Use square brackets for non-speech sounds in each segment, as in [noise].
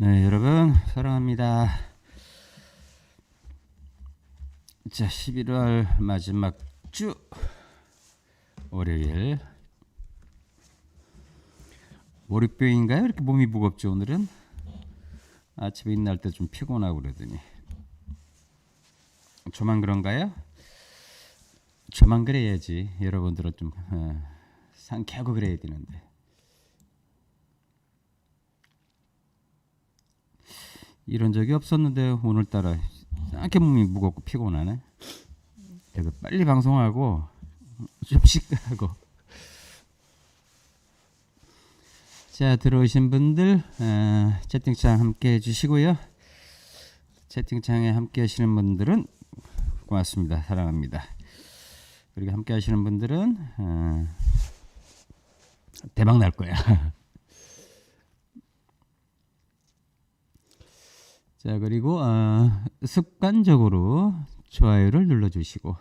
네, 여러분 사랑합니다. 자, 11월 마지막 주 월요일 월요병인가요? 이렇게 몸이 무겁죠 오늘은? 아침에 일어날 때 좀 피곤하고 그러더니 저만 그런가요? 저만 그래야지 여러분들은 좀 어, 상쾌하고 그래야 되는데 이런 적이 없었는데 오늘따라 이렇게 몸이 무겁고 피곤하네. 그래서 빨리 방송하고 좀 시끄하고. 자 들어오신 분들 어, 채팅창 함께 해주시고요. 채팅창에 함께 하시는 분들은 고맙습니다. 사랑합니다. 그리고 함께 하시는 분들은 어, 대박 날 거야. [laughs] 자 그리고 어, 습관적으로 좋아요를 눌러주시고.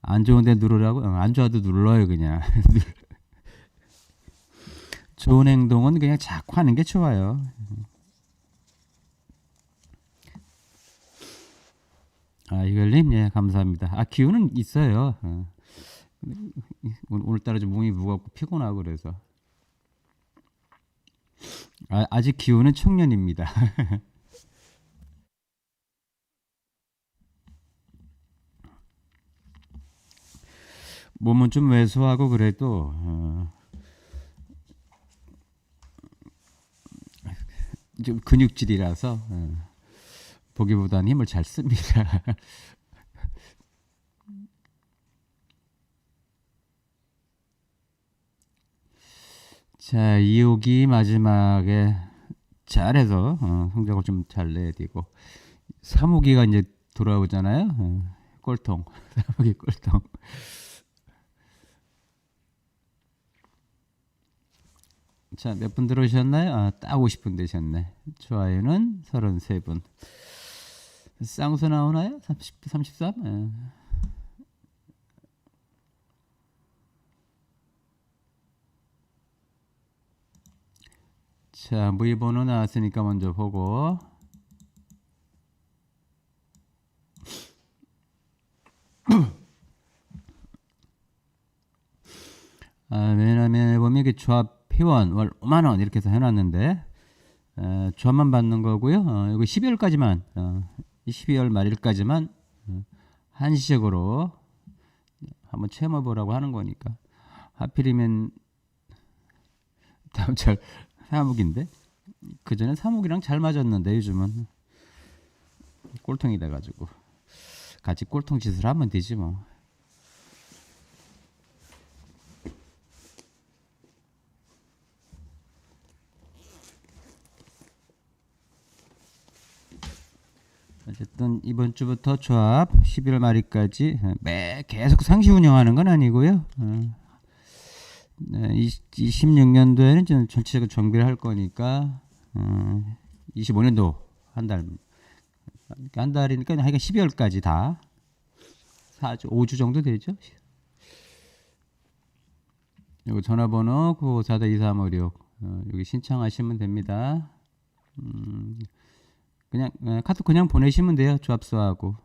안 좋은데 누르라고? 어, 안 좋아도 눌러요 그냥. [laughs] 좋은 행동은 그냥 자꾸 하는 게 좋아요. 아 이걸님 예 감사합니다. 아 기운은 있어요. 어. 오늘따라 좀 몸이 무겁고 피곤하고 그래서 아, 아직 기운은 청년입니다. [laughs] 몸은 좀 왜소하고 그래도 어, 좀 근육질이라서 어, 보기보다는 힘을 잘 씁니다. [laughs] 자, 이호기 마지막에 잘해서 어, 성적을 좀 잘 내야 되고 3호기가 이제 돌아오잖아요. 어, 꼴통. [laughs] 3호기 꼴통. 자, 몇 분 들어오셨나요? 아, 딱 50분 되셨네. 좋아요는 33분. 쌍수 나오나요? 30, 33? 예. 자, 무의 번호 나왔으니까 먼저 보고. 아, 왜냐면 보면 이게 조합 회원 월 5만 원 이렇게 해서 해놨는데 어, 조합만 받는 거고요. 어, 이거 12월까지만 어, 12월 말일까지만 어, 한시적으로 한번 체험해 보라고 하는 거니까 하필이면 다음 달 사목인데 그 전에 사목이랑 잘 맞았는데 요즘은 꼴통이 돼가지고 같이 꼴통 짓을 하면 되지 뭐. 어쨌든 이번 주부터 조합 11월 말일까지 매 계속 상시 운영하는 건 아니고요. 어. 네, 26년도에는 좀 전체적으로 정비를 할 거니까 어, 25년도 한 달, 한 달이니까 하여간 12월까지 다 4주, 5주 정도 되죠. 요거 전화번호 954-2356 어, 여기 신청하시면 됩니다. 음, 그냥 에, 카톡 그냥 보내시면 돼요. 조합수하고.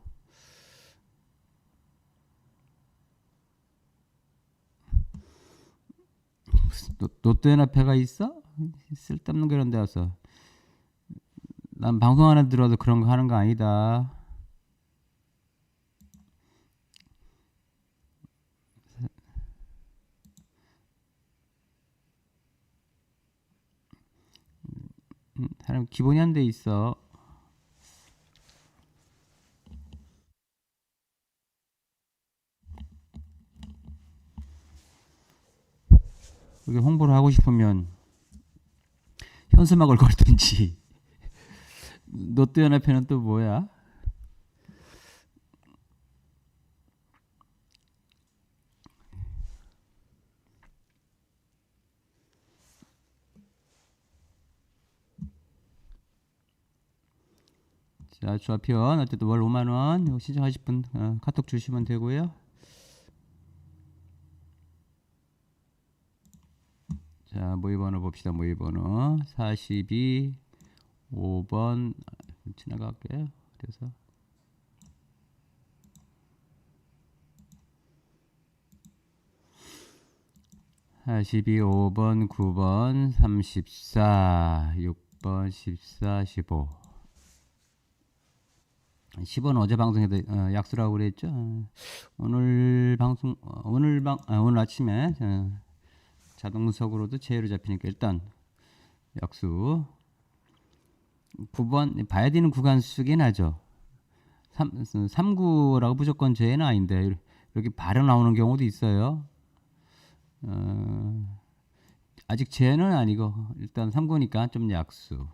롯데연합회가 있어? 쓸데없는 그런 데 와서 난 방송 하나 들어도 그런 거 하는 거 아니다. 음, 사람 기본이 안돼 있어. 여기 홍보를 하고 싶으면 현수막을 [laughs] 걸든지 롯데연합회는 또 뭐야? 자, 좌편 어쨌든 월 5만 원 신청하실 분 어, 카톡 주시면 되고요. 자, 모의 번호 봅시다. 모의 번호 42 5번 지나갈게요. 그래서 42, 5번, 9번, 34, 6번, 14, 15. 10번 어제 방송에도 어, 약수라고 그랬죠. 어, 오늘 방송 어, 오늘 방 아, 오늘 아침에 어, 자동문석으로도 제외로 잡히니까 일단 약수 9번 봐야 되는 구간 수긴 하죠. 3, 3구라고 무조건 죄는 아닌데 이렇게 바로 나오는 경우도 있어요. 어, 아직 죄는 아니고 일단 3구니까 좀 약수.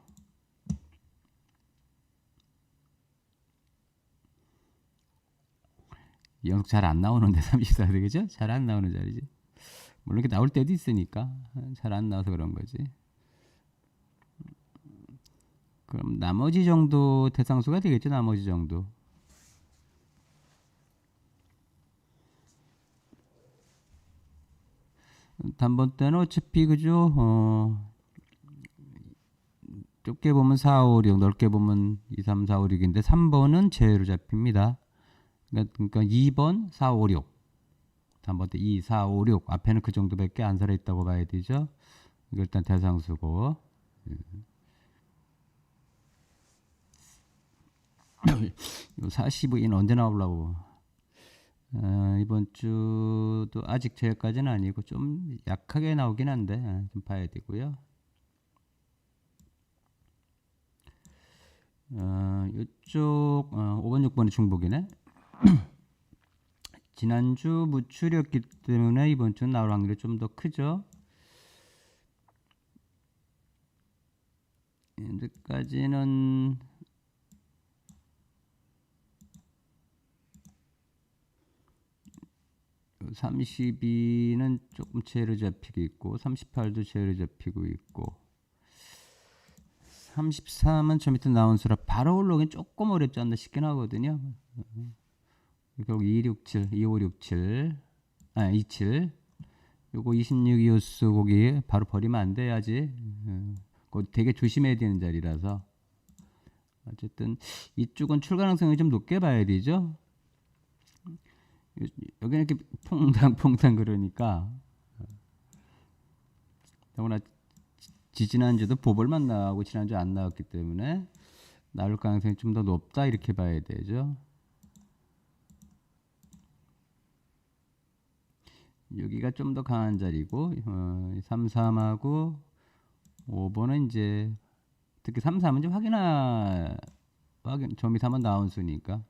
연속 잘 안 나오는데 [laughs] 34 되겠죠? 잘 안 나오는 자리지. 물론 이렇게 나올 때도 있으니까 잘 안 나와서 그런 거지. 그럼 나머지 정도 대상수가 되겠죠? 나머지 정도. 단번 때는 어차피 그죠? 어, 좁게 보면 4, 5, 6, 넓게 보면 2, 3, 4, 5, 6인데 3번은 제외로 잡힙니다. 그러니까, 그러니까 2번, 4, 5, 6. 단번 때 2, 4, 5, 6 앞에는 그 정도밖에 안 살아 있다고 봐야 되죠. 이거 일단 대상수고. 요 45인 언제 나오려고? 어, 이번 주도 아직 제까지는 아니고 좀 약하게 나오긴 한데 어, 좀 봐야 되고요. 어, 이쪽 어, 5번, 6번이 중복이네. 지난주 무출이었기 때문에 이번 주는 나올 확률이 좀 더 크죠. 현재까지는 32는 조금 제로 잡히고 있고 38도 제로 잡히고 있고 33은 저 밑에 나온 수라 바로 올라오긴 조금 어렵지 않나 싶긴 하거든요. 결국 267, 2567, 아 27. 요거 26 이오스 거기 바로 버리면 안 돼야지. 그거 되게 조심해야 되는 자리라서. 어쨌든 이쪽은 출 가능성이 좀 높게 봐야 되죠. 여기는 이렇게 퐁당퐁당 [laughs] 그러니까 더구나 지지난주도 보벌만 나오고 지난주 안 나왔기 때문에 나올 가능성이 좀 더 높다 이렇게 봐야 되죠. 여기가 좀 더 강한 자리고 어, 3, 3하고 5번은 이제 특히 3, 3은 이제 확인하 확인 점이 3은 나온 수니까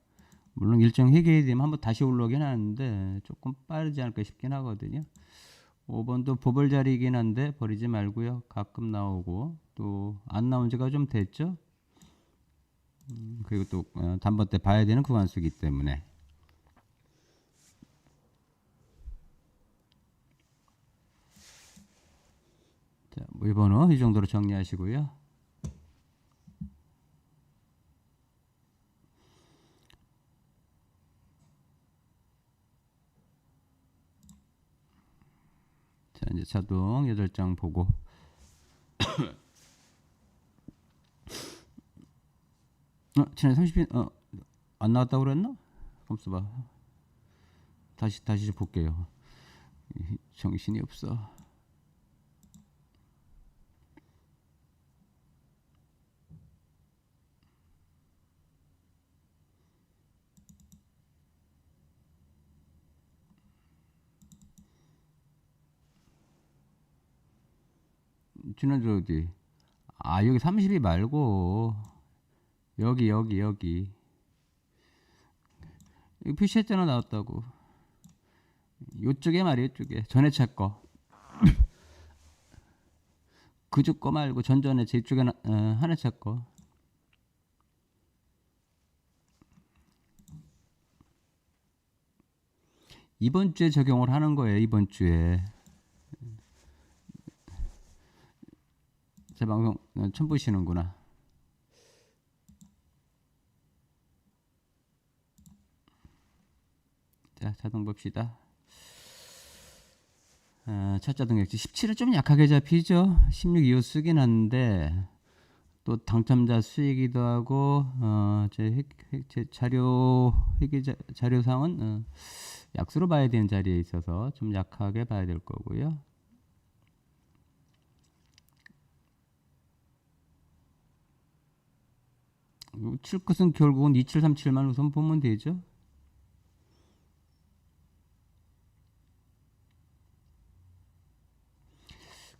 물론 일정 해결이 되면 한번 다시 올라오긴 하는데 조금 빠르지 않을까 싶긴 하거든요. 5번도 보벌 자리이긴 한데 버리지 말고요. 가끔 나오고 또 안 나온 지가 좀 됐죠. 음, 그리고 또 어, 단번 때 봐야 되는 구간수기 때문에 자, 모의 번호 이 정도로 정리하시고요. 자, 이제 자동 8장 보고 [coughs] 어, 지난 30분 어, 안 나왔다고 그랬나? 잠깐만 봐. 다시 다시 좀 볼게요. 정신이 없어. 지난주 어디? 아 여기 30이 말고. 여기 여기 여기. 여기 표시했잖아 나왔다고. 요쪽에 말이야 요쪽에. 전회차 거. [laughs] 그쪽 거 말고 전전에 제 쪽에 어, 한해차 거. 이번 주에 적용을 하는 거예요 이번 주에 제 방송 어, 처음 보시는구나. 자, 자동 봅시다. 어, 첫자 등력치 17은 좀 약하게 잡히죠. 16 이후 쓰긴 하는데 또 당첨자 수이기도 하고 어, 제, 획, 획- 제 자료 회계 자, 자료상은 어, 약수로 봐야 되는 자리에 있어서 좀 약하게 봐야 될 거고요. 칠 것은 결국은 2737만 우선 보면 되죠.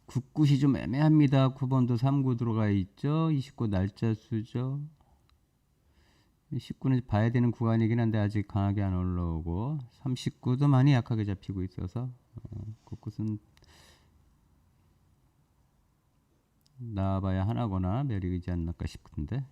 국굿이 좀 애매합니다. 9번도 3구 들어가 있죠. 29 날짜 수죠. 19는 봐야 되는 구간이긴 한데 아직 강하게 안 올라오고 39도 많이 약하게 잡히고 있어서 어, 국굿은 나와봐야 하나거나 매력이지 않을까 싶은데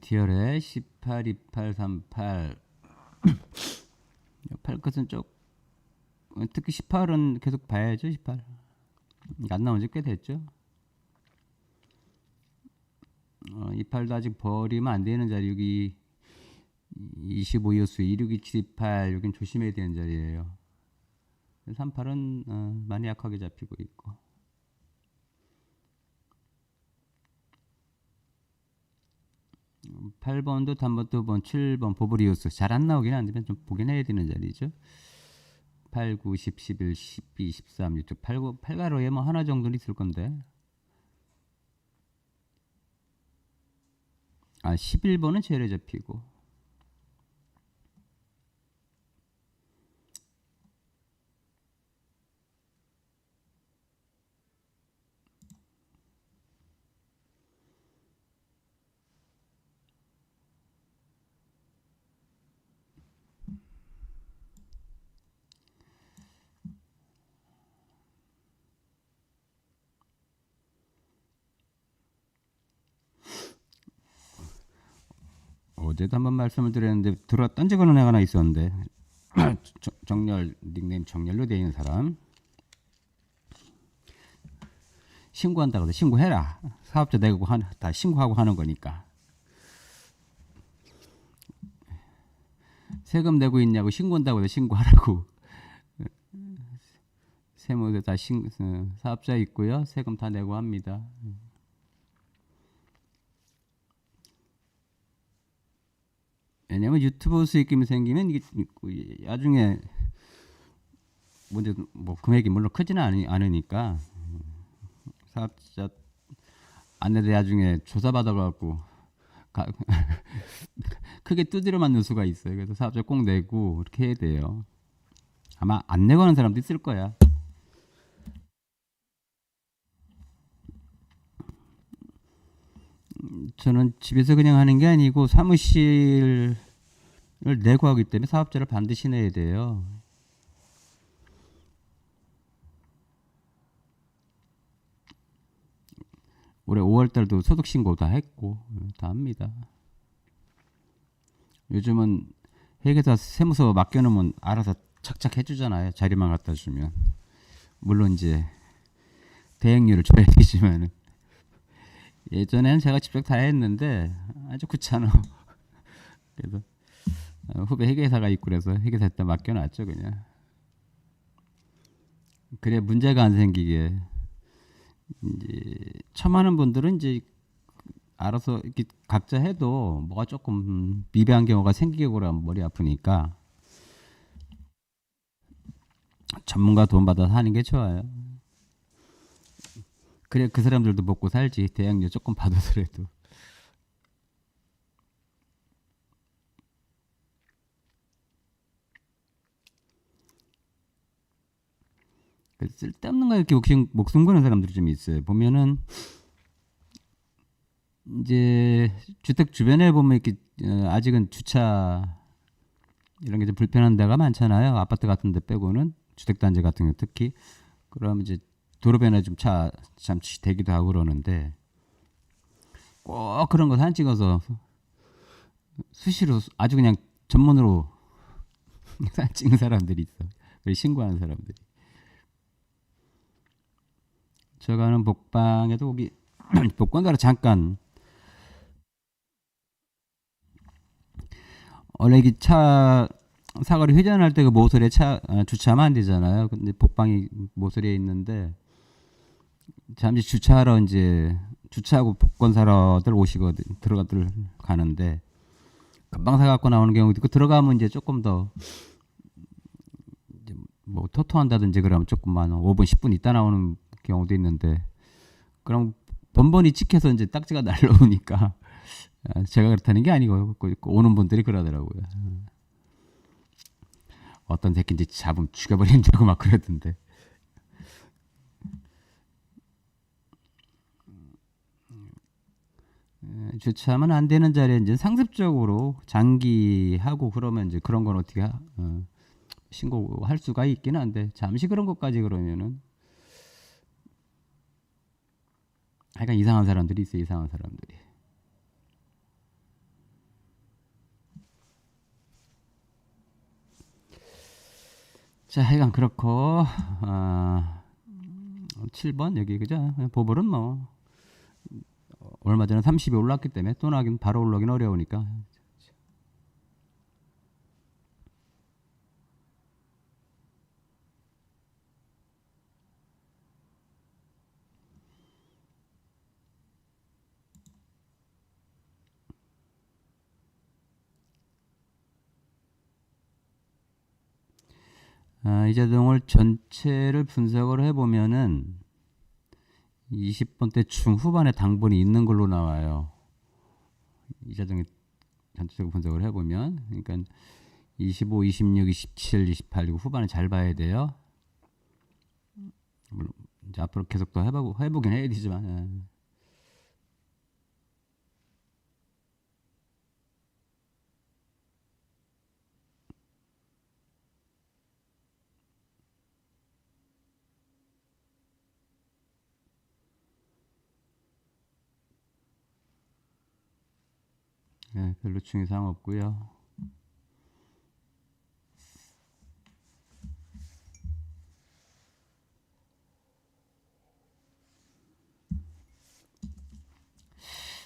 디얼에 18, 28, 38팔 것은 쪽 어, 특히 18은 계속 봐야죠 18 안 나온 지 꽤 됐죠? 어, 28도 아직 버리면 안 되는 자리 여기 25이호수 262728 여긴 조심해야 되는 자리예요. 38은 어, 많이 약하게 잡히고 있고 8번도 단번 두번 7번 보브리우스 잘 안 나오긴 한데 좀 보긴 해야 되는 자리죠. 8, 9, 10, 11, 12, 13, 이쪽 8, 9, 8가로에 뭐 하나 정도는 있을 건데. 아, 11번은 제일 잡히고. 어제도 한번 말씀을 드렸는데 들어왔던 적은 은행 하나 있었는데 [clears throat] 정- 정렬 닉네임 정렬로 되어 있는 사람. 신고한다고 해서 신고해라. 사업자 내고 한- 다 신고하고 하는 거니까. 세금 내고 있냐고 신고한다고 해서 신고하라고. [laughs] 세무서 다 신, 어, 사업자 있고요. 세금 다 내고 합니다 왜냐면 유튜브 수익금이 생기면 이게 나중에 문제 뭐 금액이 물론 크지는 않으, 않으니까 사업자 안내대 나중에 조사 받아갖고 가- [laughs] 크게 두드려 맞는 수가 있어요. 그래서 사업자 꼭 내고 이렇게 해야 돼요. 아마 안 내고 하는 사람도 있을 거야. 음, 저는 집에서 그냥 하는 게 아니고 사무실 을 내고 하기 때문에 사업자를 반드시 내야 돼요. 올해 5월 달도 소득 신고 다 했고 음, 다 합니다. 요즘은 회계사 세무서 맡겨놓으면 알아서 착착 해주잖아요. 자리만 갖다 주면 물론 이제 대행료를 줘야 되지만은 예전에는 제가 직접 다 했는데 아주 귀찮아. 그래서 어, 후배 회계사가 있고 그래서 회계사에다 맡겨놨죠 그냥. 그래 문제가 안 생기게 이제 처음하는 분들은 이제 알아서 이렇게 각자 해도 뭐가 조금 미비한 경우가 생기고 그러면 머리 아프니까 전문가 도움 받아서 하는 게 좋아요. 그래 그 사람들도 먹고 살지 대학료 조금 받아더라도 쓸데없는 거 이렇게 목숨, 목숨 거는 사람들이 좀 있어요 보면은 이제 주택 주변에 보면 이렇게 어, 아직은 주차 이런 게 좀 불편한 데가 많잖아요. 아파트 같은 데 빼고는 주택 단지 같은 경우 특히 그럼 이제 도로변에 좀 차 잠시 대기도 하고 그러는데 꼭 그런 거 사진 찍어서 수시로 아주 그냥 전문으로 [laughs] 사진 찍는 사람들이 있어. 신고하는 사람들이. 제가 하는 복방에도 거기 [clears throat] 복권가로 잠깐 원래 이차 사거리 회전할 때 그 모서리에 차 아, 주차하면 안 되잖아요. 근데 복방이 모서리에 있는데 잠시 주차하러 이제 주차하고 복권 사러들 오시거든 들어가들 가는데 금방 사갖고 나오는 경우도 있고 들어가면 이제 조금 더 뭐 토토한다든지 그러면 조금만 5분 10분 있다 나오는 경우도 있는데 그럼 번번이 찍혀서 이제 딱지가 [laughs] 날라오니까 아, 제가 그렇다는 게 아니고요. 그- 그 오는 분들이 그러더라고요. 어떤 새끼인지 잡으면 죽여버리는 줄 알고 막 그러던데. 에, 주차하면 안 되는 자리에 이제 상습적으로 장기하고 그러면 이제 그런 건 어떻게 하, 어, 신고할 수가 있긴 한데 잠시 그런 것까지 그러면은 하여간 이상한 사람들이 있어 요 이상한 사람들이. 자, 하여간 그렇고 아, 7번 여기 그죠? 보벌은 뭐 어, 얼마 전에 30이 올랐기 때문에 또 나긴 바로 올라긴 어려우니까 아, 이 자동을 전체를 분석을 해보면은 20번대 중후반에 당분이 있는 걸로 나와요. 이 자동이 전체적으로 분석을 해보면 그러니까 25, 26, 27, 28 이거 후반에 잘 봐야 돼요. 물론 이제 앞으로 계속 더 해보고 해보긴 해야 되지만 예. 예, 별로 중요사항 없고요.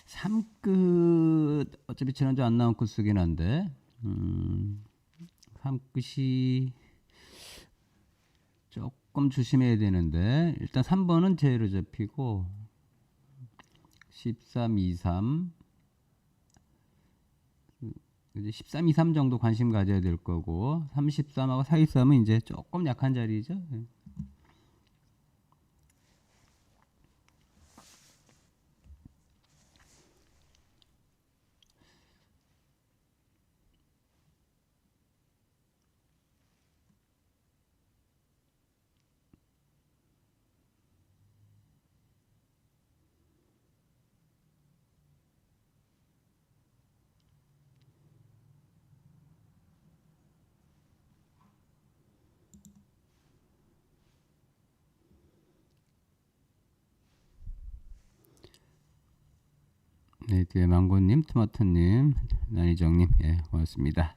삼끝 어차피 지난주 안 나온 끝 쓰긴 한데 음, 3끝이 조금 조심해야 되는데 일단 3번은 제로 잡히고 13, 23 이제 13, 23 정도 관심 가져야 될 거고 33하고 423은 이제 조금 약한 자리죠. 예. 네, 뒤에 망고님, 토마토님, 난이정님, 예, 고맙습니다.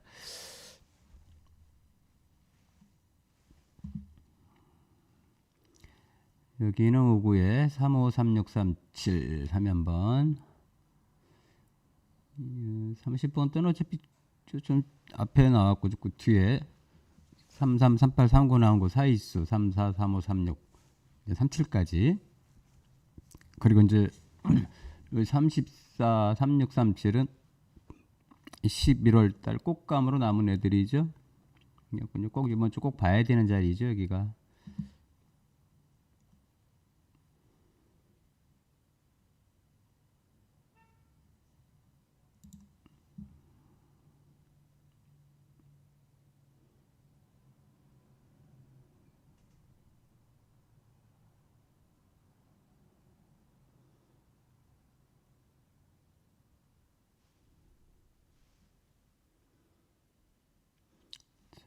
여기는 오구에 353637 3연번 30번 때는 어차피 저- 좀 앞에 나왔고 그 뒤에 333839 나온 거 사이수 343536 37까지 그리고 이제 [clears throat] 여 기34 3637은 11월 달 꽃감으로 남은 애들이죠. 꼭 이번 주 꼭 봐야 되는 자리죠, 여기가.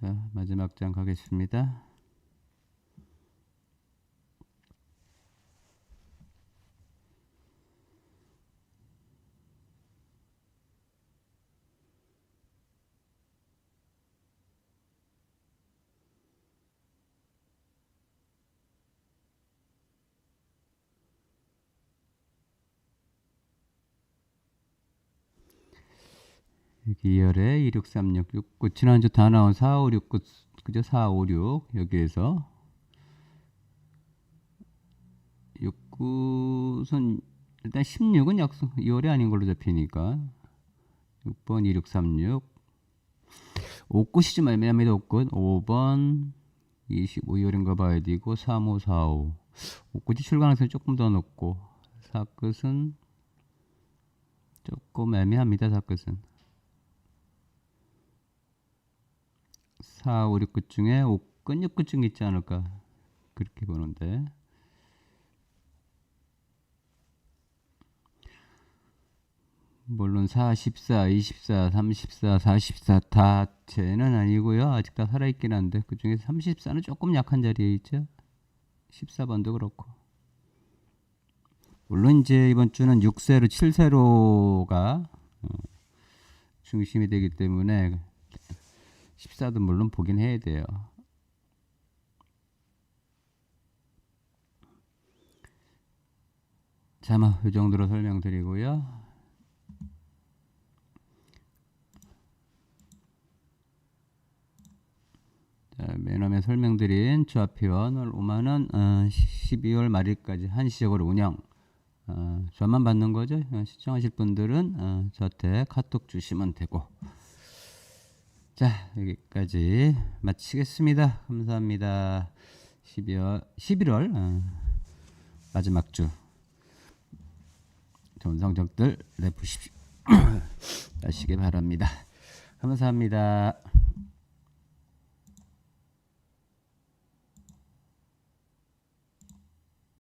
자, 마지막 장 가겠습니다. 2열에 2636, 69 지난주 다 나온 4569 그죠? 456 여기에서 69선 일단 16은 약속 2월이 아닌 걸로 잡히니까. 6번 2636 옷굿이지 말미암이다 옷굿. 5번 25열인가 봐야 되고 3545 옷굿이 출 가능성이 조금 더 높고 사끝은 조금 애매합니다 사끝은 4, 5, 6, 9 중에 5끈 6끝 중에 있지 않을까 그렇게 보는데. 물론 4, 14, 24, 34, 44 다제는 아니고요. 아직 다 살아있긴 한데 그 중에 34는 조금 약한 자리에 있죠. 14번도 그렇고. 물론 이제 이번 주는 6세로 7세로가 어, 중심이 되기 때문에 14도 물론 보긴 해야 돼요. 자, 뭐, 이 정도로 설명드리고요. 자, 맨 처음에 설명드린 조합회원 오늘 5만원, 어, 12월 말일까지 한시적으로 운영. 어, 저만 받는 거죠. 어, 시청하실 분들은 어, 저한테 카톡 주시면 되고. 자, 여기까지 마치겠습니다. 감사합니다. 12월, 11월 어, 마지막 주 좋은 성적들 내보십시오. [clears throat] 하시기 바랍니다. 감사합니다.